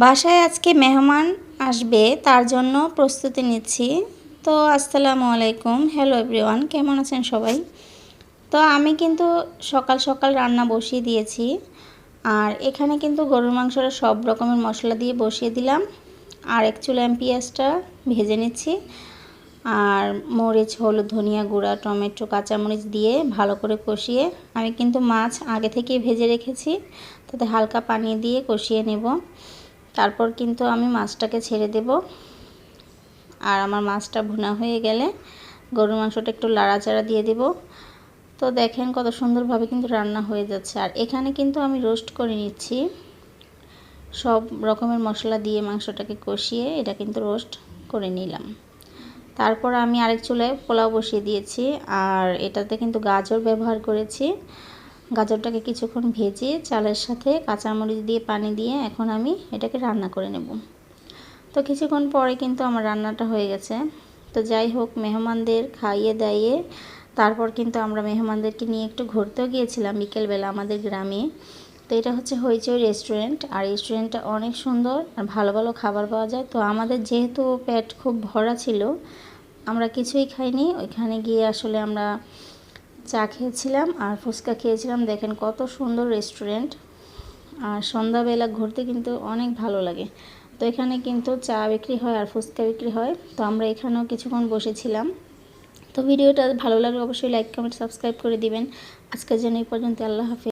বাসায় আজকে মেহমান আসবে, তার জন্য প্রস্তুতি নিচ্ছি। তো আসসালামু আলাইকুম। হ্যালো এভরিওয়ান কেমন আছেন সবাই? তো আমি কিন্তু সকাল সকাল রান্না বসিয়ে দিয়েছি। আর এখানে কিন্তু গরুর মাংসটা সব রকমের মশলা দিয়ে বসিয়ে দিলাম। আর এক চুলা আমি পেঁয়াজটা ভেজে নিচ্ছি। আর মরিচ, হলুদ, ধনিয়া গুঁড়া, টমেটো, কাঁচামরিচ দিয়ে ভালো করে কষিয়ে আমি কিন্তু মাছ আগে থেকেই ভেজে রেখেছি। তাতে হালকা পানি দিয়ে কষিয়ে নেব। তারপর কিন্তু আমি মাছটাকে ছেড়ে দেব। আর আমার মাছটা ভুনা হয়ে গেলে গরুর মাংসটা একটু লাড়াচাড়া দিয়ে দেব। তো দেখেন কত সুন্দরভাবে কিন্তু রান্না হয়ে যাচ্ছে। আর এখানে কিন্তু আমি রোস্ট করে নিচ্ছি। সব রকমের মশলা দিয়ে মাংসটাকে কষিয়ে এটা কিন্তু রোস্ট করে নিলাম। তারপর আমি আরেক চুলায় পোলাও বসিয়ে দিয়েছি। আর এটাতে কিন্তু গাজর ব্যবহার করেছি। গাজরটাকে কিছুক্ষণ ভেজে চালের সাথে কাঁচামরিচ দিয়ে পানি দিয়ে এখন আমি এটাকে রান্না করে নেব। তো কিছুক্ষণ পরে কিন্তু আমার রান্নাটা হয়ে গেছে। তো যাই হোক, মেহমানদের খাইয়ে দাইয়ে তারপর কিন্তু আমরা মেহমানদেরকে নিয়ে একটু ঘুরতেও গিয়েছিলাম বিকেলবেলা আমাদের গ্রামে। তো এটা হচ্ছে হইচই রেস্টুরেন্ট। আর রেস্টুরেন্টটা অনেক সুন্দর আর ভালো ভালো খাবার পাওয়া যায়। তো আমাদের যেহেতু পেট খুব ভরা ছিল, আমরা কিছুই খাইনি। ওইখানে গিয়ে আসলে আমরা চা খেয়েছিলাম আর ফুচকা খেয়েছিলাম। দেখেন কত সুন্দর রেস্টুরেন্ট আর সন্ধ্যাবেলা ঘুরতে কিন্তু অনেক ভালো লাগে। তো এখানে কিন্তু চা বিক্রি হয় আর ফুচকা বিক্রি হয়। তো আমরা এখানেও কিছুক্ষণ বসেছিলাম। তো ভিডিওটা ভালো লাগলে অবশ্যই লাইক কমেন্ট সাবস্ক্রাইব করে দিবেন। আজকের জন্য এই পর্যন্ত। আল্লাহ হাফিজ।